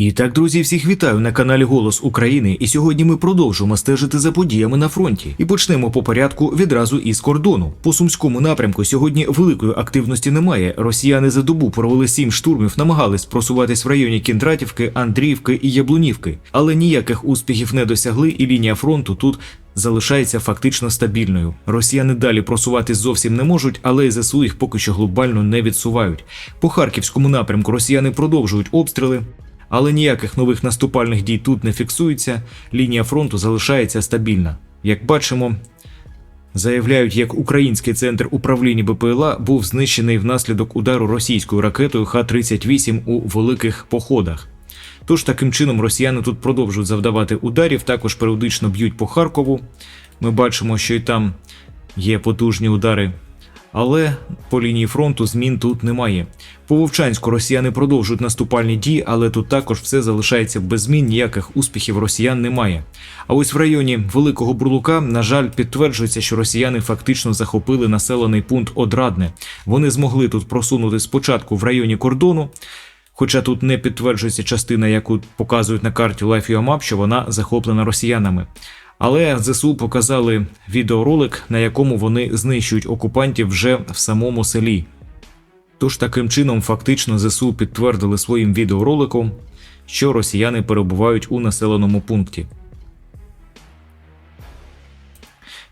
І так, друзі, всіх вітаю на каналі Голос України. І сьогодні ми продовжуємо стежити за подіями на фронті. І почнемо по порядку відразу із кордону. По сумському напрямку сьогодні великої активності немає. Росіяни за добу провели сім штурмів, намагались просуватись в районі Кіндратівки, Андріївки і Яблунівки, але ніяких успіхів не досягли, і лінія фронту тут. Залишається фактично стабільною. Росіяни далі просуватись зовсім не можуть, але і ЗСУ їх поки що глобально не відсувають. По харківському напрямку росіяни продовжують обстріли, але ніяких нових наступальних дій тут не фіксується. Лінія фронту залишається стабільна. Як бачимо, заявляють, як український центр управління БПЛА був знищений внаслідок удару російською ракетою Х-38 у великих походах. Тож таким чином росіяни тут продовжують завдавати ударів, також періодично б'ють по Харкову. Ми бачимо, що і там є потужні удари. Але по лінії фронту змін тут немає. По Вовчанську росіяни продовжують наступальні дії, але тут також все залишається без змін, ніяких успіхів росіян немає. А ось в районі Великого Бурлука, на жаль, підтверджується, що росіяни фактично захопили населений пункт Одрадне. Вони змогли тут просунути спочатку в районі кордону. Хоча тут не підтверджується частина, яку показують на карті LifeUMap, що вона захоплена росіянами. Але ЗСУ показали відеоролик, на якому вони знищують окупантів вже в самому селі. Тож таким чином, фактично, ЗСУ підтвердили своїм відеороликом, що росіяни перебувають у населеному пункті.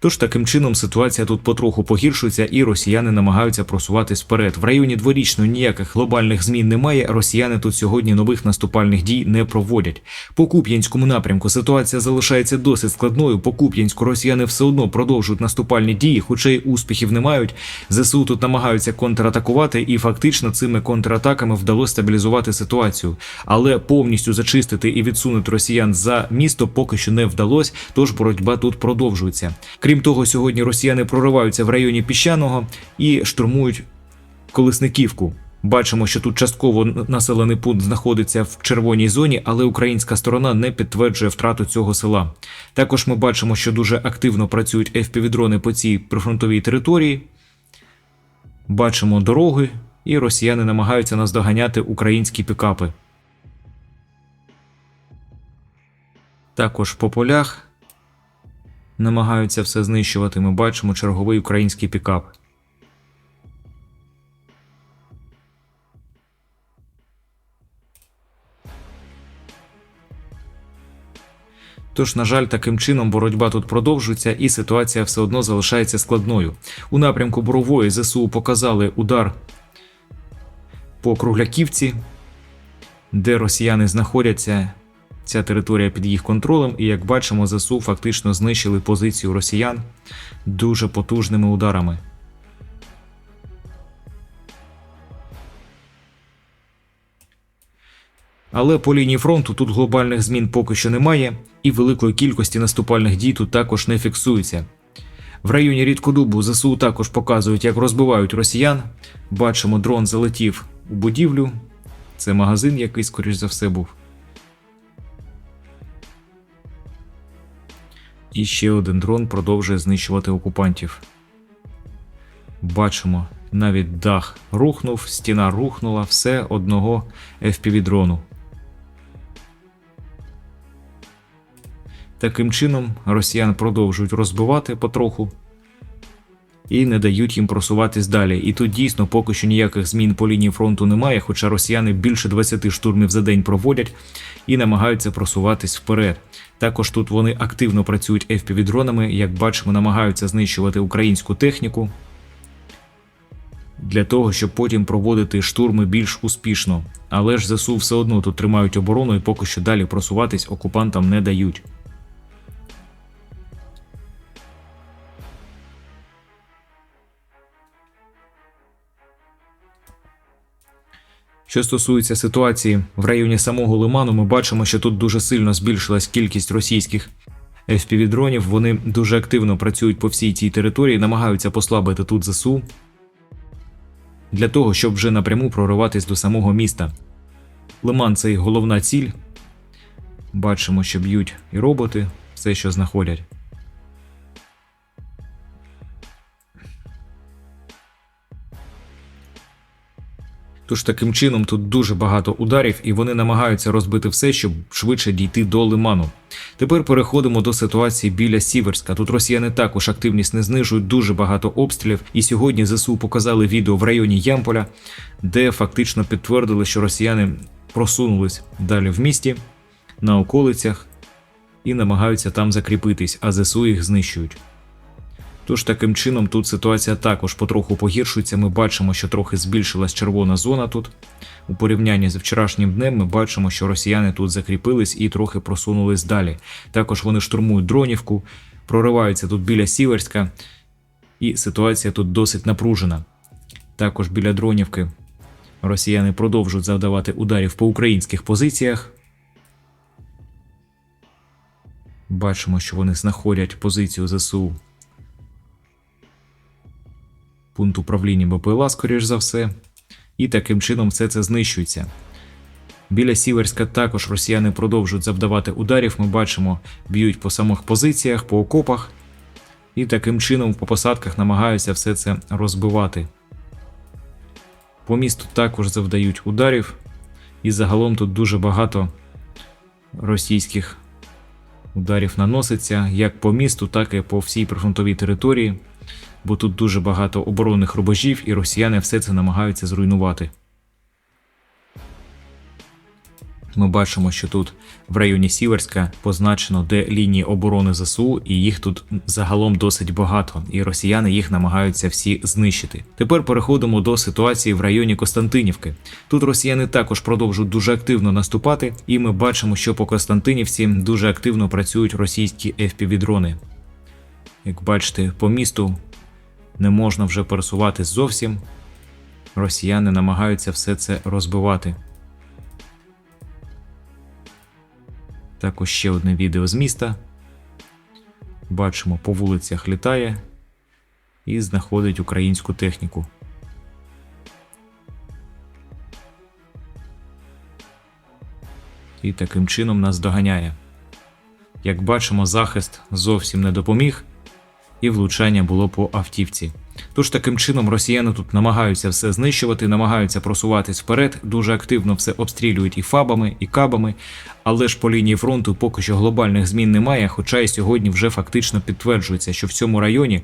Тож таким чином ситуація тут потроху погіршується, і росіяни намагаються просуватись вперед. В районі дворічної ніяких глобальних змін немає. Росіяни тут сьогодні нових наступальних дій не проводять. По Куп'янському напрямку ситуація залишається досить складною. По Куп'янську росіяни все одно продовжують наступальні дії, хоча й успіхів не мають. ЗСУ тут намагаються контратакувати, і фактично цими контратаками вдалося стабілізувати ситуацію. Але повністю зачистити і відсунути росіян за місто поки що не вдалося. Тож боротьба тут продовжується. Крім того, сьогодні росіяни прориваються в районі піщаного і штурмують колесниківку. Бачимо, що тут частково населений пункт знаходиться в червоній зоні, але українська сторона не підтверджує втрату цього села. Також ми бачимо, що дуже активно працюють FPV-дрони по цій прифронтовій території. Бачимо дороги, і росіяни намагаються наздоганяти українські пікапи. Також по полях намагаються все знищувати. Ми бачимо черговий український пікап. Тож, на жаль, таким чином боротьба тут продовжується, і ситуація все одно залишається складною. У напрямку Борової ЗСУ показали удар по Кругляківці, де росіяни знаходяться. Ця територія під їх контролем, і як бачимо, ЗСУ фактично знищили позицію росіян дуже потужними ударами. Але по лінії фронту тут глобальних змін поки що немає, і великої кількості наступальних дій тут також не фіксується. В районі Рідкодубу ЗСУ також показують, як розбивають росіян. Бачимо, дрон залетів у будівлю. Це магазин, який, скоріш за все, був. І ще один дрон продовжує знищувати окупантів. Бачимо, навіть дах рухнув, стіна рухнула, все одного FPV-дрону. Таким чином, росіян продовжують розбивати потроху і не дають їм просуватись далі. І тут дійсно поки що ніяких змін по лінії фронту немає, хоча росіяни більше 20 штурмів за день проводять і намагаються просуватись вперед. Також тут вони активно працюють FPV-дронами, як бачимо, намагаються знищувати українську техніку для того, щоб потім проводити штурми більш успішно. Але ж ЗСУ все одно тут тримають оборону і поки що далі просуватись окупантам не дають. Що стосується ситуації в районі самого Лиману, ми бачимо, що тут дуже сильно збільшилась кількість російських FPV-дронів. Вони дуже активно працюють по всій цій території, намагаються послабити тут ЗСУ для того, щоб вже напряму прориватись до самого міста. Лиман це їх головна ціль. Бачимо, що б'ють і роботи, все, що знаходять. Тож таким чином тут дуже багато ударів, і вони намагаються розбити все, щоб швидше дійти до лиману. Тепер переходимо до ситуації біля Сіверська. Тут росіяни також активність не знижують дуже багато обстрілів. І сьогодні ЗСУ показали відео в районі Ямполя, де фактично підтвердили, що росіяни просунулись далі в місті на околицях і намагаються там закріпитись, а ЗСУ їх знищують. Тож таким чином тут ситуація також потроху погіршується. Ми бачимо, що трохи збільшилась червона зона тут. У порівнянні з вчорашнім днем ми бачимо, що росіяни тут закріпились і трохи просунулись далі. Також вони штурмують дронівку, прориваються тут біля Сіверська, і ситуація тут досить напружена. Також біля дронівки росіяни продовжують завдавати ударів по українських позиціях. Бачимо, що вони знаходять позицію ЗСУ пункт управління БПЛА, скоріш за все, і таким чином все це знищується. Біля Сіверська також росіяни продовжують завдавати ударів. Ми бачимо, б'ють по самих позиціях, по окопах, і таким чином по посадках намагаються все це розбивати. По місту також завдають ударів, і загалом тут дуже багато російських ударів наноситься як по місту, так і по всій прифронтовій території бо тут дуже багато оборонних рубежів, і росіяни все це намагаються зруйнувати. Ми бачимо, що тут в районі Сіверська позначено, де лінії оборони ЗСУ, і їх тут загалом досить багато, і росіяни їх намагаються всі знищити. Тепер переходимо до ситуації в районі Костянтинівки. Тут росіяни також продовжують дуже активно наступати, і ми бачимо, що по Костянтинівці дуже активно працюють російські FPV-дрони. Як бачите, по місту не можна вже пересуватись зовсім. Росіяни намагаються все це розбивати. Також ще одне відео з міста. Бачимо, по вулицях літає і знаходить українську техніку. І таким чином нас доганяє. Як бачимо, захист зовсім не допоміг і влучання було по автівці. Тож таким чином росіяни тут намагаються все знищувати, намагаються просуватись вперед, дуже активно все обстрілюють і фабами, і кабами, але ж по лінії фронту поки що глобальних змін немає. Хоча і сьогодні вже фактично підтверджується, що в цьому районі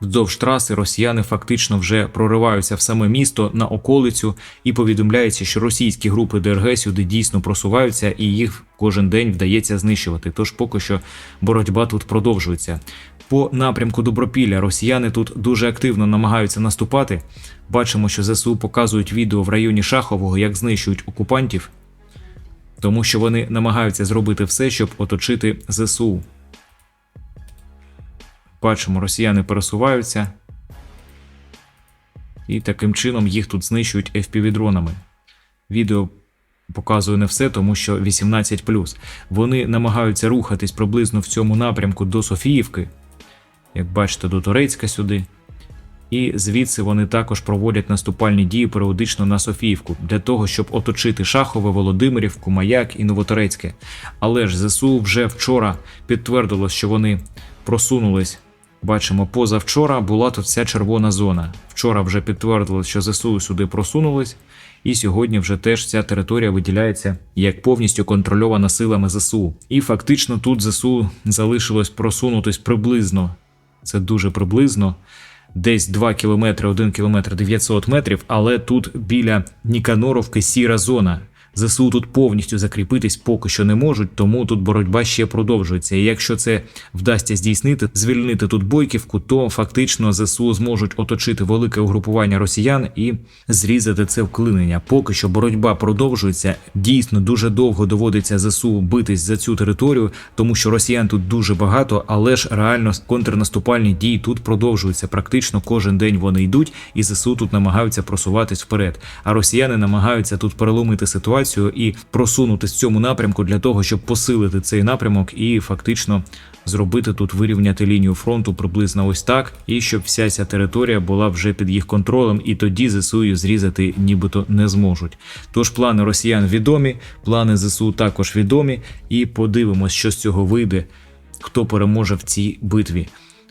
вздовж траси росіяни фактично вже прориваються в саме місто на околицю і повідомляється, що російські групи ДРГ сюди дійсно просуваються і їх кожен день вдається знищувати. Тож поки що боротьба тут продовжується. По напрямку Добропілля росіяни тут дуже активно намагаються наступати. Бачимо, що ЗСУ показують відео в районі Шахового, як знищують окупантів, тому що вони намагаються зробити все, щоб оточити ЗСУ. Бачимо, росіяни пересуваються. І таким чином їх тут знищують FPV-дронами. Відео показує не все, тому що 18. Вони намагаються рухатись приблизно в цьому напрямку до Софіївки як бачите, до Турецька сюди. І звідси вони також проводять наступальні дії періодично на Софіївку для того, щоб оточити Шахове, Володимирівку, Маяк і Новоторецьке. Але ж ЗСУ вже вчора підтвердило, що вони просунулись. Бачимо, позавчора була тут вся червона зона. Вчора вже підтвердилось, що ЗСУ сюди просунулись, і сьогодні вже теж ця територія виділяється як повністю контрольована силами ЗСУ. І фактично тут ЗСУ залишилось просунутись приблизно це дуже приблизно. Десь 2 кілометри, 1 кілометр 900 метрів, але тут біля Ніканоровки сіра зона. ЗСУ тут повністю закріпитись поки що не можуть, тому тут боротьба ще продовжується. І якщо це вдасться здійснити, звільнити тут бойківку, то фактично ЗСУ зможуть оточити велике угрупування росіян і зрізати це вклинення. Поки що боротьба продовжується. Дійсно дуже довго доводиться ЗСУ битись за цю територію, тому що росіян тут дуже багато, але ж реально контрнаступальні дії тут продовжуються. Практично кожен день вони йдуть, і ЗСУ тут намагаються просуватись вперед. А росіяни намагаються тут переломити ситуацію ситуацію і просунутися в цьому напрямку для того, щоб посилити цей напрямок і фактично зробити тут вирівняти лінію фронту приблизно ось так, і щоб вся ця територія була вже під їх контролем, і тоді ЗСУ зрізати нібито не зможуть. Тож плани росіян відомі, плани ЗСУ також відомі, і подивимось, що з цього вийде, хто переможе в цій битві.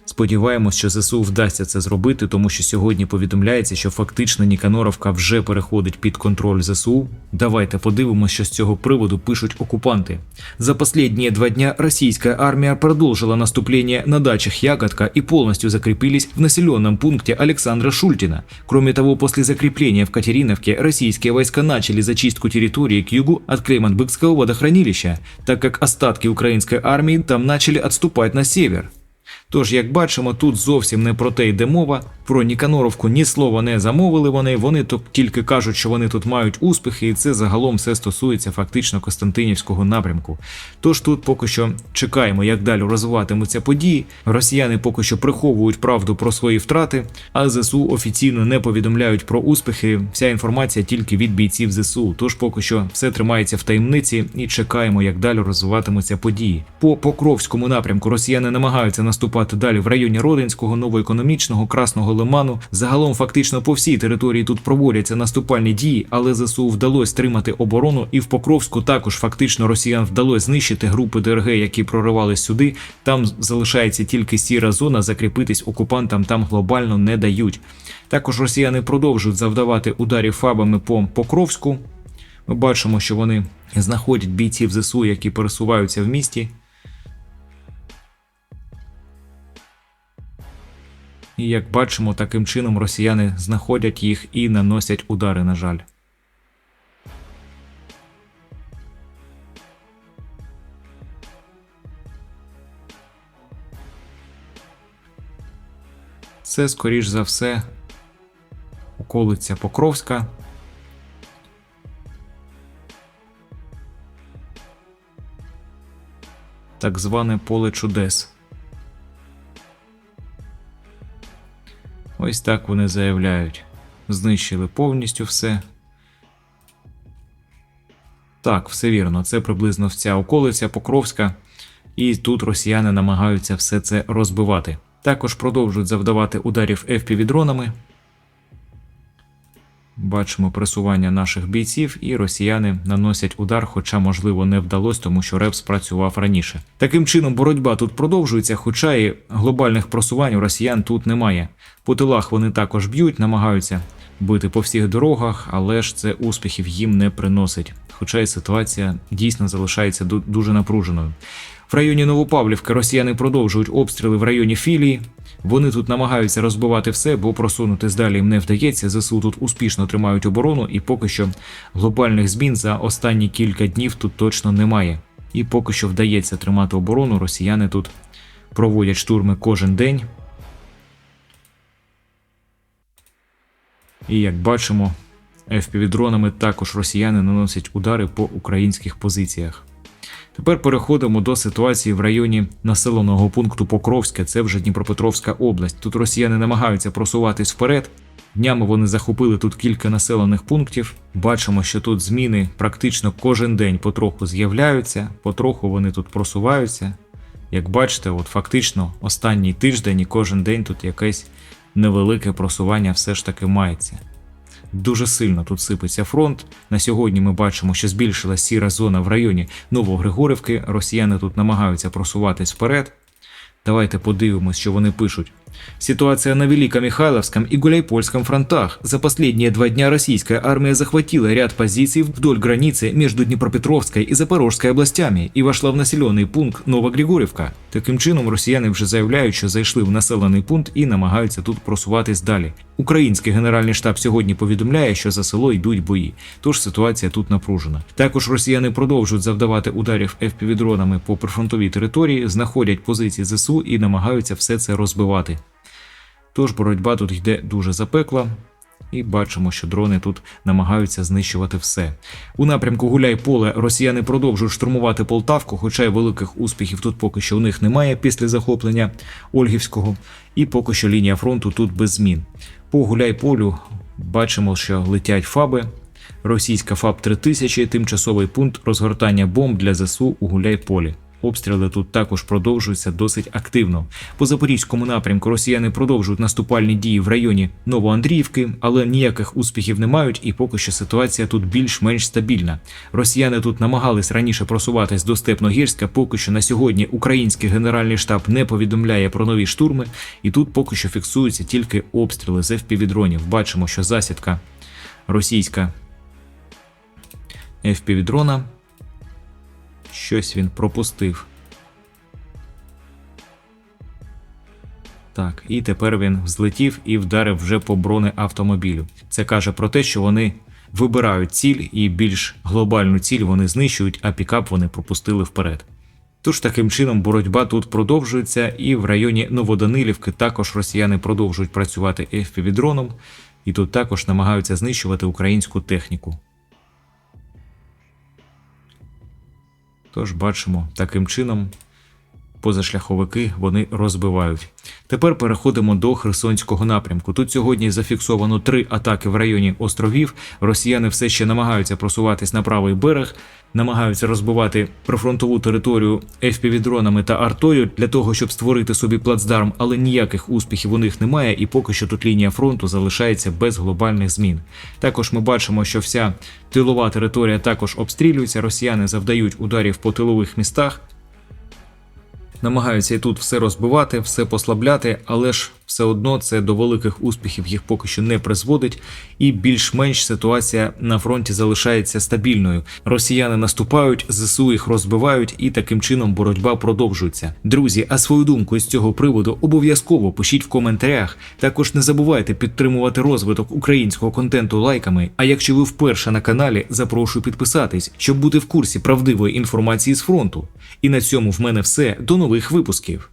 Сподіваємось, що ЗСУ вдасться це зробити, тому що сьогодні повідомляється, що фактично Ніканоровка вже переходить під контроль ЗСУ. Давайте подивимося, що з цього приводу пишуть окупанти. За последние два дня российская армия продолжила наступление на дачах Ягодка и полностью закрепились в населенном пункте Александра Шультина. Кроме того, после закрепления в Катериновке российские войска начали зачистку территории к югу от Клейманбыкского водохранилища, так как остатки украинской армии там начали отступать на север. Тож, як бачимо, тут зовсім не про те йде мова. Про Ніканоровку ні слова не замовили вони. Вони тільки кажуть, що вони тут мають успіхи, і це загалом все стосується фактично Костянтинівського напрямку. Тож тут поки що чекаємо, як далі розвиватимуться події. Росіяни поки що приховують правду про свої втрати, а ЗСУ офіційно не повідомляють про успіхи. Вся інформація тільки від бійців ЗСУ. Тож поки що все тримається в таємниці і чекаємо, як далі розвиватимуться події. По Покровському напрямку росіяни намагаються наступати далі в районі Родинського, новоекономічного, Красного Лиману. Загалом фактично по всій території тут проводяться наступальні дії, але ЗСУ вдалося стримати оборону, і в Покровську також фактично росіян вдалося знищити групи ДРГ, які проривались сюди. Там залишається тільки сіра зона, закріпитись окупантам там глобально не дають. Також росіяни продовжують завдавати ударів фабами по Покровську. Ми бачимо, що вони знаходять бійців ЗСУ, які пересуваються в місті. І як бачимо, таким чином росіяни знаходять їх і наносять удари, на жаль. Це, скоріш за все, околиця Покровська. Так зване поле чудес. Ось так вони заявляють. Знищили повністю все. Так, все вірно, це приблизно вся околиця Покровська, і тут росіяни намагаються все це розбивати. Також продовжують завдавати ударів FPV-дронами. Бачимо пресування наших бійців, і росіяни наносять удар, хоча, можливо, не вдалося, тому що РЕП спрацював раніше. Таким чином, боротьба тут продовжується, хоча і глобальних просувань у росіян тут немає. По тилах вони також б'ють, намагаються бити по всіх дорогах, але ж це успіхів їм не приносить. Хоча і ситуація дійсно залишається дуже напруженою. В районі Новопавлівки росіяни продовжують обстріли в районі філії. Вони тут намагаються розбивати все, бо просунутись далі їм не вдається. ЗСУ тут успішно тримають оборону, і поки що глобальних змін за останні кілька днів тут точно немає. І поки що вдається тримати оборону. Росіяни тут проводять штурми кожен день. І як бачимо, FPV-дронами також росіяни наносять удари по українських позиціях. Тепер переходимо до ситуації в районі населеного пункту Покровське, це вже Дніпропетровська область. Тут росіяни намагаються просуватись вперед. Днями вони захопили тут кілька населених пунктів. Бачимо, що тут зміни практично кожен день потроху з'являються, потроху вони тут просуваються. Як бачите, от фактично останній тиждень і кожен день тут якесь невелике просування все ж таки мається. Дуже сильно тут сипеться фронт. На сьогодні ми бачимо, що збільшилась сіра зона в районі Новогригорівки. Росіяни тут намагаються просуватись вперед. Давайте подивимось, що вони пишуть. Ситуация на Великомихайловском и Гуляйпольском фронтах. За последние два дня российская армия захватила ряд позиций вдоль границы между Днепропетровской и Запорожской областями і вошла в населений пункт Новогригорівка. Таким чином, росіяни вже заявляють, що зайшли в населений пункт і намагаються тут просуватись далі. Український генеральний штаб сьогодні повідомляє, що за село йдуть бої, тож ситуація тут напружена. Також росіяни продовжують завдавати ударів FPV-дронами по прифронтовій території, знаходять позиції ЗСУ і намагаються все це розбивати. Тож боротьба тут йде дуже запекла, і бачимо, що дрони тут намагаються знищувати все. У напрямку Гуляй-Поле росіяни продовжують штурмувати Полтавку, хоча й великих успіхів тут поки що у них немає після захоплення Ольгівського, і поки що лінія фронту тут без змін. По Гуляй-Полю бачимо, що летять фаби. Російська ФАБ 3000 тимчасовий пункт розгортання бомб для ЗСУ у Гуляй-Полі. Обстріли тут також продовжуються досить активно. По запорізькому напрямку росіяни продовжують наступальні дії в районі Новоандріївки, але ніяких успіхів не мають, і поки що ситуація тут більш-менш стабільна. Росіяни тут намагались раніше просуватись до Степногірська. Поки що на сьогодні український генеральний штаб не повідомляє про нові штурми, і тут поки що фіксуються тільки обстріли з FPV-дронів. Бачимо, що засідка російська FPV-дрона. Щось він пропустив. Так, і тепер він взлетів і вдарив вже по бронеавтомобілю. Це каже про те, що вони вибирають ціль і більш глобальну ціль вони знищують, а пікап вони пропустили вперед. Тож таким чином боротьба тут продовжується, і в районі Новоданилівки також росіяни продовжують працювати FPV-дроном, і тут також намагаються знищувати українську техніку. Тож бачимо, таким чином позашляховики вони розбивають. Тепер переходимо до Херсонського напрямку. Тут сьогодні зафіксовано три атаки в районі островів. Росіяни все ще намагаються просуватись на правий берег, намагаються розбивати прифронтову територію FPV-дронами та артою для того, щоб створити собі плацдарм, але ніяких успіхів у них немає, і поки що тут лінія фронту залишається без глобальних змін. Також ми бачимо, що вся тилова територія також обстрілюється. Росіяни завдають ударів по тилових містах намагаються і тут все розбивати, все послабляти, але ж все одно це до великих успіхів їх поки що не призводить, і більш-менш ситуація на фронті залишається стабільною. Росіяни наступають, зсу їх розбивають, і таким чином боротьба продовжується. Друзі, а свою думку з цього приводу обов'язково пишіть в коментарях. Також не забувайте підтримувати розвиток українського контенту лайками. А якщо ви вперше на каналі, запрошую підписатись, щоб бути в курсі правдивої інформації з фронту. І на цьому в мене все. До нових випусків.